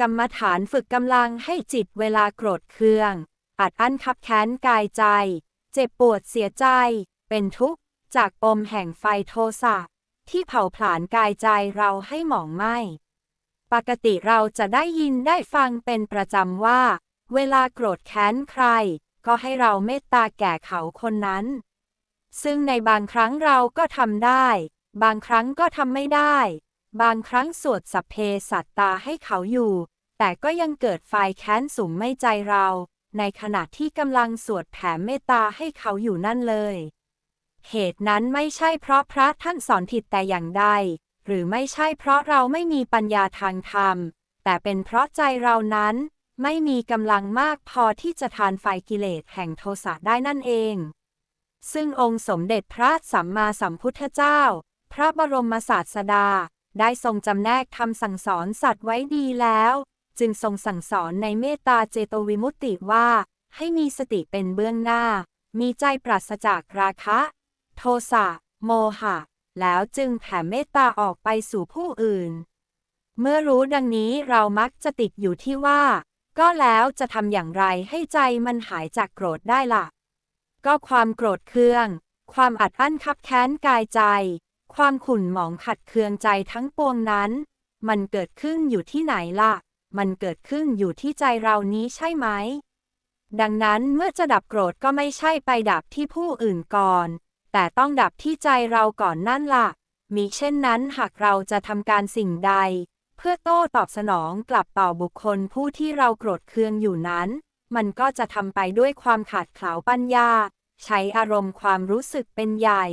กรรมฐานฝึกกำลังให้จิตเวลาโกรธเคือง อัดอั้นคับแค้นกายใจ เจ็บปวดเสียใจ เป็นทุกข์ จากปมแห่งไฟโทสะ ที่เผาผลาญกายใจเราให้หมองไหมปกติเราจะได้ยินได้ฟังเป็นประจำว่า เวลาโกรธแค้นใคร ก็ให้เราเมตตาแก่เขาคนนั้น ซึ่งในบางครั้งเราก็ทำได้ บางครั้งก็ทำไม่ได้ บางครั้งสวดสัพเพสัตตาให้เขาอยู่ แต่ก็ยังเกิดไฟแค้นสุมไม่ใจเรา ในขณะที่กำลังสวดแผ่เมตตาให้เขาอยู่นั่นเลย เหตุนั้นไม่ใช่เพราะพระท่านสอนผิดแต่อย่างใด หรือไม่ใช่เพราะเราไม่มีปัญญาทางธรรม แต่เป็นเพราะใจเรานั้นไม่มีกำลังมากพอที่จะทานไฟกิเลสแห่งโทสะได้นั่นเอง ซึ่งองค์สมเด็จพระสัมมาสัมพุทธเจ้า พระบรมศาสดา ได้ทรงจำแนกคำสั่งสอนสัตว์ไว้ดีแล้ว จึงทรงสั่งสอนในเมตตาเจโตวิมุตติว่า ให้มีสติเป็นเบื้องหน้า มีใจปราศจากราคะ โทสะ โมหะ แล้วจึงแผ่เมตตาออกไปสู่ผู้อื่น เมื่อรู้ดังนี้เรามักจะติดอยู่ที่ว่า ก็แล้วจะทำอย่างไรให้ใจมันหายจากโกรธได้ล่ะ ก็ความโกรธเคือง ความอัดอั้นคับแค้นกายใจ ความขุ่นหมองขัดเคืองใจทั้งปวงนั้น มันเกิดขึ้นอยู่ที่ไหนล่ะ มันเกิดขึ้นอยู่ที่ใจเรานี้ใช่ไหม ดังนั้นเมื่อจะดับโกรธก็ไม่ใช่ไปดับที่ผู้อื่นก่อน แต่ต้องดับที่ใจเราก่อนนั่นล่ะ มิเช่นนั้นหากเราจะทำการสิ่งใด เพื่อโต้ตอบสนองกลับต่อบุคคลผู้ที่เราโกรธเคืองอยู่นั้น มันก็จะทำไปด้วยความขาดเขลาปัญญา ใช้อารมณ์ความรู้สึกเป็นใหญ่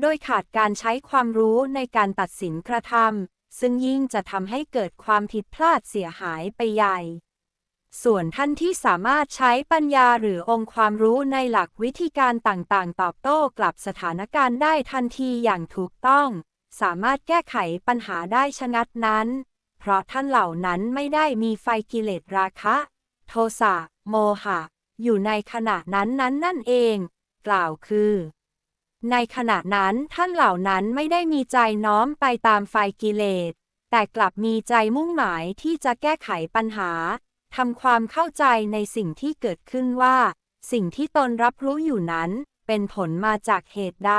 โดยขาดการใช้ความรู้ในการตัดสินกระทำซึ่งยิ่งจะทำให้เกิดความผิดพลาดเสียหายไปใหญ่ ส่วนท่านที่สามารถใช้ปัญญาหรือองค์ความรู้ในหลักวิธีการต่างๆ ตอบโต้กลับสถานการณ์ได้ทันทีอย่างถูกต้อง สามารถแก้ไขปัญหาได้ชะงัดนั้น เพราะท่านเหล่านั้นไม่ได้มีไฟกิเลสราคะ โทสะ โมหะ อยู่ในขณะนั้นนั้นนั่นเอง กล่าวคือ ในขณะนั้นท่านเหล่านั้นไม่ได้มีใจน้อมไปตามไฟกิเลส แต่กลับมีใจมุ่งหมายที่จะแก้ไขปัญหาทำความเข้าใจในสิ่งที่เกิดขึ้นว่า สิ่งที่ตนรับรู้อยู่นั้นเป็นผลมาจากเหตุใด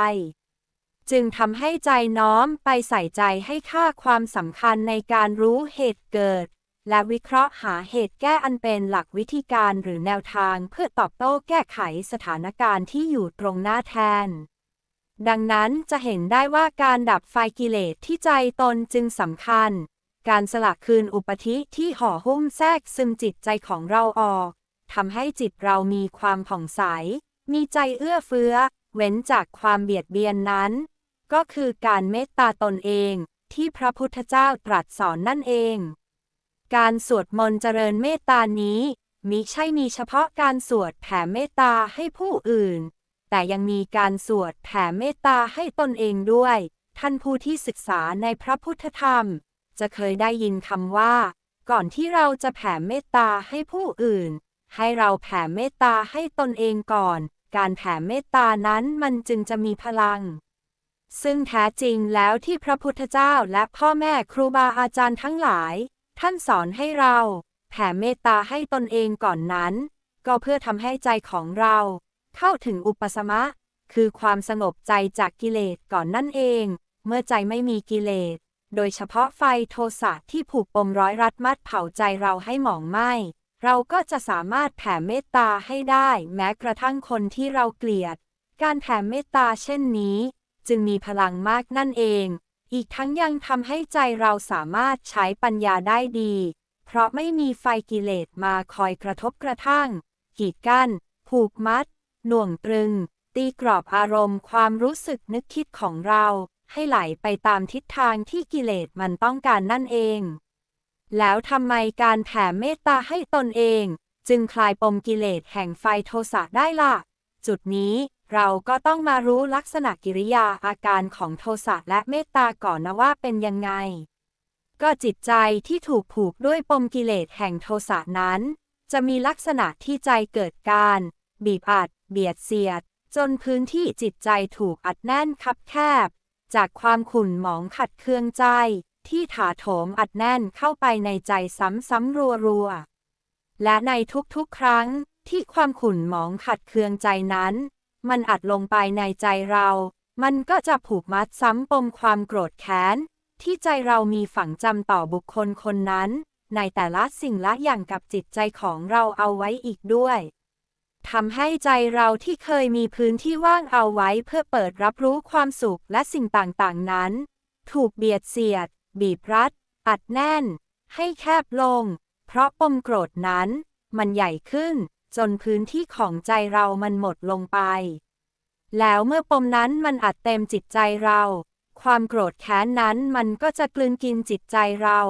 จึงทำให้ใจน้อมไปใส่ใจให้ค่าความสำคัญในการรู้เหตุเกิด และวิเคราะห์หาเหตุแก้อันเป็นหลักวิธีการหรือแนวทางเพื่อตอบโต้แก้ไขสถานการณ์ที่อยู่ตรงหน้าแทน ดังนั้นจะเห็นได้ว่าการดับไฟกิเลสที่ใจตนจึงสำคัญ การสลักคืนอุปธิที่ห่อหุ้มแทรกซึมจิตใจของเราออกทำให้จิตเรามีความผ่องใส มีใจเอื้อเฟื้อ เว้นจากความเบียดเบียนนั้น ก็คือการเมตตาตนเองที่พระพุทธเจ้าตรัสสอนนั่นเอง การสวดมนต์เจริญเมตตานี้มิใช่มีเฉพาะการสวดแผ่เมตตาให้ผู้อื่น แต่ยังมีการสวดแผ่เมตตาให้ตนเองด้วย ท่านผู้ที่ศึกษาในพระพุทธธรรม จะเคยได้ยินคำว่า ก่อนที่เราจะแผ่เมตตาให้ผู้อื่น ให้เราแผ่เมตตาให้ตนเองก่อน การแผ่เมตตานั้นมันจึงจะมีพลัง ซึ่งแท้จริงแล้วที่พระพุทธเจ้าและพ่อแม่ครูบาอาจารย์ทั้งหลาย ท่านสอนให้เรา แผ่เมตตาให้ตนเองก่อนนั้น ก็เพื่อทำให้ใจของเรา เข้าถึงอุปสมะ คือความสงบใจจากกิเลสก่อนนั่นเอง เมื่อใจไม่มีกิเลส โดยเฉพาะไฟโทสะที่ผูกปมร้อยรัดมัดเผาใจเราให้หมองไหม้เราก็จะสามารถแผ่เมตตาให้ได้ แม้กระทั่งคนที่เราเกลียด การแผ่เมตตาเช่นนี้ จึงมีพลังมากนั่นเอง อีกทั้งยังทำให้ใจเราสามารถใช้ปัญญาได้ดี เพราะไม่มีไฟกิเลสมาคอยกระทบกระทั่ง กีดกั้นผูกมัด หน่วงตรึง ตีกรอบอารมณ์ความรู้สึกนึกคิดของเรา ให้ไหลไปตามทิศทางที่กิเลสมันต้องการนั่นเอง แล้วทำไมการแผ่เมตตาให้ตนเอง จึงคลายปมกิเลสแห่งไฟโทสะได้ล่ะ จุดนี้เราก็ต้องมารู้ลักษณะกิริยาอาการของโทสะและเมตตาก่อนนะว่าเป็นยังไง ก็จิตใจที่ถูกผูกด้วยปมกิเลสแห่งโทสะนั้น จะมีลักษณะที่ใจเกิดการ บีบอัด เบียดเสียด จนพื้นที่จิตใจถูกอัดแน่นคับแคบ จากความขุ่นหมองขัดเคืองใจ ที่ถาโถมอัดแน่นเข้าไปในใจซ้ำๆรัวๆ และในทุกๆ ครั้งที่ความขุ่นหมองขัดเคืองใจนั้น มันอัดลงไปในใจเรา มันก็จะผูกมัดซ้ำปมความโกรธแค้น ที่ใจเรามีฝังจำต่อบุคคลคนนั้น ในแต่ละสิ่งละอย่างกับจิตใจของเราเอาไว้อีกด้วย ทำให้ใจเราที่เคยมีพื้นที่ว่างเอาไว้เพื่อเปิดรับรู้ความสุขและสิ่งต่างๆนั้น ถูกเบียดเสียด บีบรัด อัดแน่น ให้แคบลง เพราะปมโกรธนั้น มันใหญ่ขึ้น จนพื้นที่ของใจเรามันหมดลงไป แล้วเมื่อปมนั้นมันอัดเต็มจิตใจเรา ความโกรธแค้นนั้นมันก็จะกลืนกินจิตใจเรา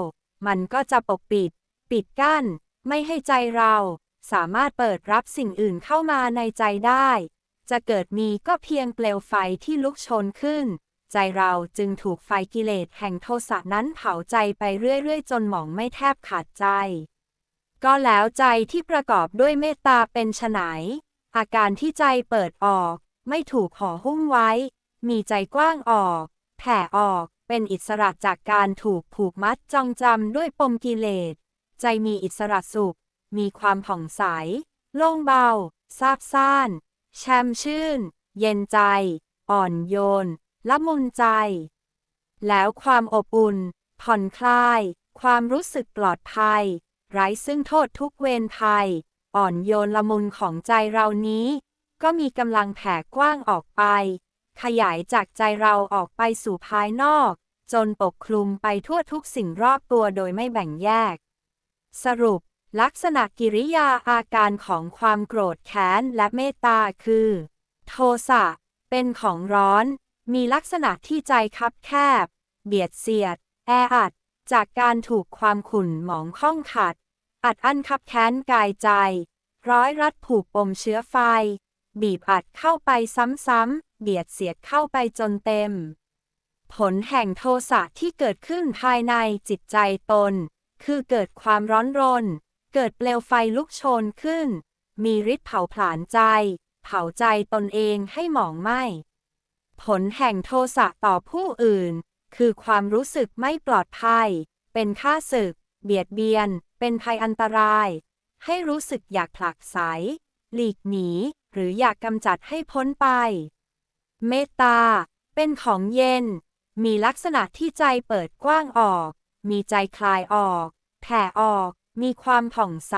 มันก็จะปกปิด ปิดกั้น ไม่ให้ใจเรา สามารถเปิดรับสิ่งอื่นเข้ามาในใจได้ จะเกิดมีก็เพียงเปลวไฟที่ลุกโชนขึ้น ใจเราจึงถูกไฟกิเลสแห่งโทสะนั้นเผาใจไปเรื่อยๆ จนหมองไม่แทบขาดใจ ก็แล้วใจที่ประกอบด้วยเมตตาเป็นไฉนอาการที่ใจเปิดออก ไม่ถูกห่อหุ้มไว้ มีใจกว้างออก แผ่ออกเป็นอิสระจากการถูกผูกมัดจองจำด้วยปมกิเลส ใจมีอิสระสุข มีความผ่องใส โล่งเบา ซาบซ่าน แช่มชื่น เย็นใจ อ่อนโยน ละมุนใจ แล้วความอบอุ่น ผ่อนคลาย ความรู้สึกปลอดภัย ไร้ซึ่งโทษทุกเวรภัย อ่อนโยนละมุนของใจเรานี้ ก็มีกำลังแผ่กว้างออกไป ขยายจากใจเราออกไปสู่ภายนอก จนปกคลุมไปทั่วทุกสิ่งรอบตัวโดยไม่แบ่งแยก สรุป ลักษณะกิริยาอาการของความโกรธแค้นและเมตตาคือ โทสะ เป็นของร้อน มีลักษณะที่ใจคับแคบ เบียดเสียด แออัด จากการถูกความขุ่นหมองข้องขัด อัดอั้นคับแค้นกายใจ ร้อยรัดผูกปมเชื้อไฟ บีบอัดเข้าไปซ้ำๆ เบียดเสียดเข้าไปจนเต็ม ผลแห่งโทสะที่เกิดขึ้นภายในจิตใจตน คือเกิดความร้อนรน เกิดเปลวไฟลุกโชนขึ้น มีฤทธิ์เผาผลาญใจ เผาใจตนเองให้หมองไหม้ผลแห่งโทสะต่อผู้อื่น คือความรู้สึกไม่ปลอดภัย เป็นค่าศึก เบียดเบียน เป็นภัยอันตราย ให้รู้สึกอยากผลักไสหลีกหนี หรืออยากกำจัดให้พ้นไป เมตตา เป็นของเย็น มีลักษณะที่ใจเปิดกว้างออก มีใจคลายออก แผ่ออก มีความผ่องใส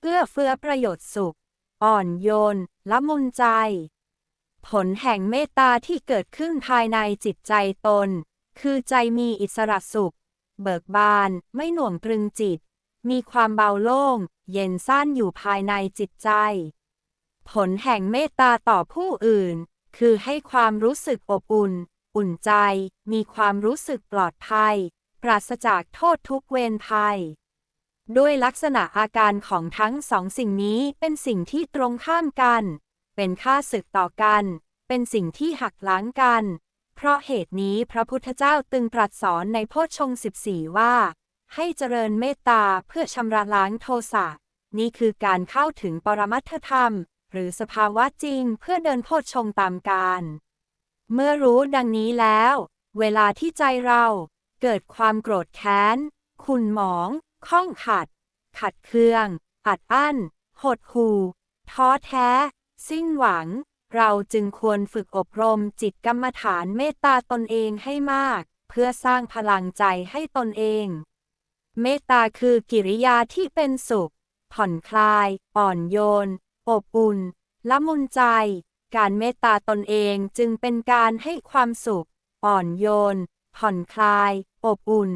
เอื้อเฟื้อประโยชน์สุข อ่อนโยน ละมุนใจ ผลแห่งเมตตาที่เกิดขึ้นภายในจิตใจตน คือใจมีอิสระสุข เบิกบาน ไม่หน่วงตรึงจิต มีความเบาโล่ง เย็นสั้นอยู่ภายในจิตใจ ผลแห่งเมตตาต่อผู้อื่น คือให้ความรู้สึกอบอุ่น อุ่นใจ มีความรู้สึกปลอดภัย ปราศจากโทษทุกเวรภัย ด้วยลักษณะอาการของทั้งสองสิ่งนี้เป็นสิ่งที่ตรงข้ามกัน เป็นค่าศึกต่อกัน เป็นสิ่งที่หักล้างกัน เพราะเหตุนี้พระพุทธเจ้าตึงตรัสสอนในโพชฌง14ว่า ให้เจริญเมตตาเพื่อชำระล้างโทสะ นี่คือการเข้าถึงปรมัตถธรรม หรือสภาวะจริงเพื่อเดินโพชฌงตามการ เมื่อรู้ดังนี้แล้ว เวลาที่ใจเราเกิดความโกรธแค้น ขุนหมอง ข้องขัด ขัดเคือง อัดอั้น หดหู่ ท้อแท้ สิ้นหวัง เราจึงควรฝึกอบรมจิตกรรมฐานเมตตาตนเองให้มาก เพื่อสร้างพลังใจให้ตนเอง เมตตาคือกิริยาที่เป็นสุข ผ่อนคลาย อ่อนโยน อบอุ่น ละมุนใจ การเมตตาตนเองจึงเป็นการให้ความสุข อ่อนโยน ผ่อนคลาย อบอุ่น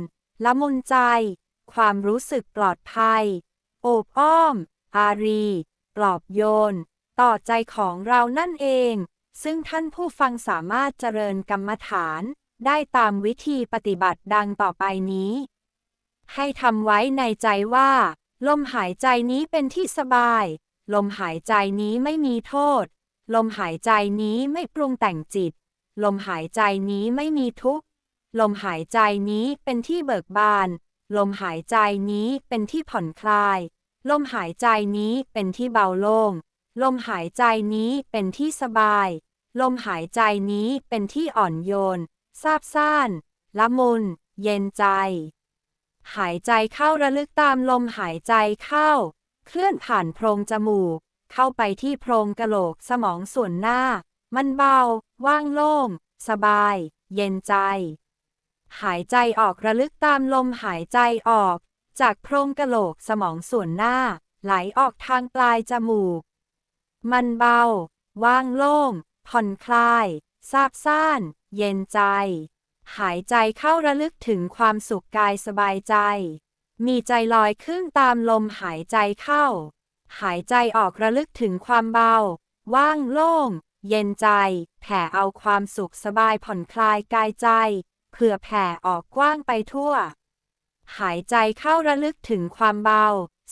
ละมุนใจ ความรู้สึกปลอดภัย โอบอ้อม อารี ปลอบโยน ต่อใจของเรานั่นเอง ซึ่งท่านผู้ฟังสามารถเจริญกรรมฐาน ได้ตามวิธีปฏิบัติดังต่อไปนี้ ให้ทำไว้ในใจว่า ลมหายใจนี้เป็นที่สบาย ลมหายใจนี้ไม่มีโทษ ลมหายใจนี้ไม่ปรุงแต่งจิต ลมหายใจนี้ไม่มีทุกข์ ลมหายใจนี้เป็นที่เบิกบาน ลมหายใจนี้เป็นที่ผ่อนคลาย ลมหายใจนี้เป็นที่เบาโล่ง ลมหายใจนี้เป็นที่สบาย ลมหายใจนี้เป็นที่อ่อนโยน ซาบซ่าน ละมุน เย็นใจ หายใจเข้าระลึกตามลมหายใจเข้า เคลื่อนผ่านโพรงจมูก เข้าไปที่โพรงกะโหลกสมองส่วนหน้า มันเบา ว่างโล่ง สบาย เย็นใจ หายใจออกระลึกตามลมหายใจออก จากโพรงกะโหลกสมองส่วนหน้า ไหลออกทางปลายจมูก มันเบา ว่างโล่ง ผ่อนคลาย ซาบซ่าน เย็นใจ หายใจเข้าระลึกถึงความสุขกายสบายใจ มีใจลอยขึ้นตามลมหายใจเข้า หายใจออกระลึกถึงความเบา ว่างโล่ง เย็นใจ แผ่เอาความสุขสบายผ่อนคลายกายใจ เพื่อแผ่ออกกว้างไปทั่ว หายใจเข้าระลึกถึงความเบา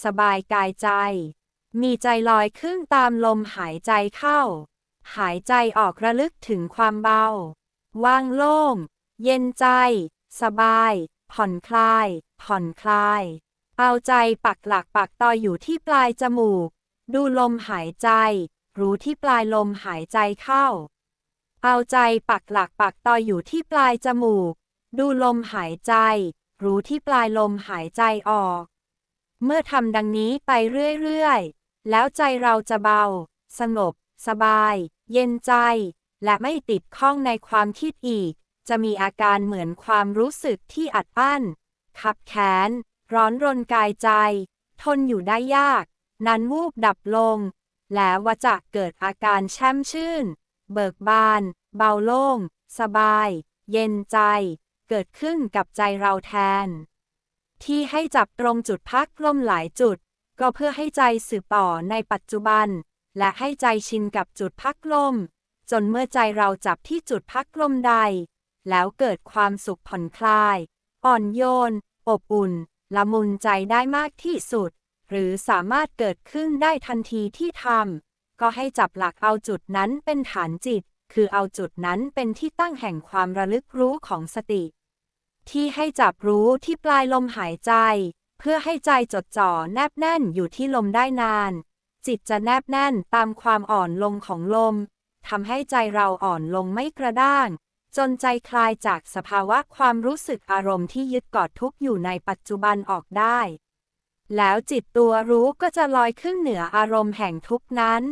สบายกายใจ มีใจลอยขึ้นตามลมหายใจเข้า หายใจออกระลึกถึงความเบา ว่างโล่ง เย็นใจ สบาย ผ่อนคลาย ผ่อนคลาย เอาใจปักหลักปักต่ออยู่ที่ปลายจมูก ดูลมหายใจ รู้ที่ปลายลมหายใจเข้า เอาใจปักหลักปักต่ออยู่ที่ปลายจมูก ดูลมหายใจ รู้ที่ปลายลมหายใจออก เมื่อทำดังนี้ไปเรื่อยๆ แล้วใจเราจะเบา สงบ สบาย เย็นใจ และไม่ติดข้องในความคิดอีก จะมีอาการเหมือนความรู้สึกที่อัดอั้น ขับแขน ร้อนรนกายใจ ทนอยู่ได้ยาก นั้นวูบดับลง แล้วว่าจะเกิดอาการแช่มชื่น เบิกบาน เบาโล่ง สบาย เย็นใจ เกิดขึ้นกับใจเราแทน ที่ให้จับตรงจุดพักลมหลายจุด ก็เพื่อให้ใจสืบต่อในปัจจุบัน และให้ใจชินกับจุดพักลม จนเมื่อใจเราจับที่จุดพักลมใด แล้วเกิดความสุขผ่อนคลาย อ่อนโยน อบอุ่น ละมุนใจได้มากที่สุด หรือสามารถเกิดขึ้นได้ทันทีที่ทำ ก็ให้จับหลักเอาจุดนั้นเป็นฐานจิต คือเอาจุดนั้นเป็นที่ตั้งแห่งความระลึกรู้ของสติ ที่ให้จับรู้ที่ปลายลมหายใจ เพื่อให้ใจจดจ่อแนบแน่นอยู่ที่ลมได้นาน จิตจะแนบแน่นตามความอ่อนลงของลมทำให้ใจเราอ่อนลงไม่กระด้าง จนใจคลายจากสภาวะความรู้สึกอารมณ์ที่ยึดกอดทุกข์อยู่ในปัจจุบันออกได้แล้วจิตตัวรู้ก็จะลอยขึ้นเหนืออารมณ์แห่งทุกข์นั้น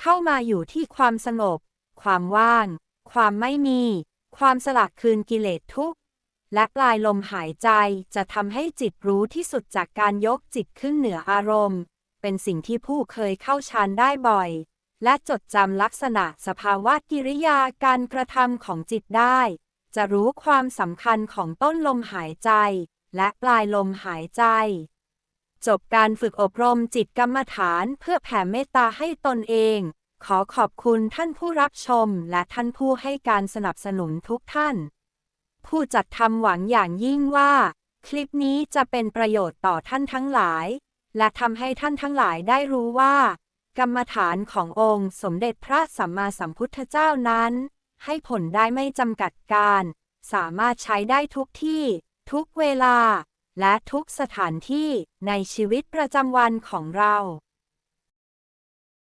เข้ามาอยู่ที่ความสงบ ความว่าง ความไม่มี ความสลักคืนกิเลสทุกข์และปลายลมหายใจจะทำให้จิตรู้ที่สุดจากการยกจิตขึ้นเหนืออารมณ์ เป็นสิ่งที่ผู้เคยเข้าฌานได้บ่อย และจดจำลักษณะสภาวะกิริยาการกระทำของจิตได้ จะรู้ความสำคัญของต้นลมหายใจ และปลายลมหายใจ จบการฝึกอบรมจิตกรรมฐานเพื่อแผ่เมตตาให้ตนเอง ขอขอบคุณท่านผู้รับชมและท่านผู้ให้การสนับสนุนทุกท่าน ผู้จัดทำหวังอย่างยิ่งว่า คลิปนี้จะเป็นประโยชน์ต่อท่านทั้งหลาย และทำให้ท่านทั้งหลายได้รู้ว่า กรรมฐานขององค์สมเด็จพระสัมมาสัมพุทธเจ้านั้น ให้ผลได้ไม่จำกัดการ สามารถใช้ได้ทุกที่ ทุกเวลา และทุกสถานที่ในชีวิตประจำวันของเรา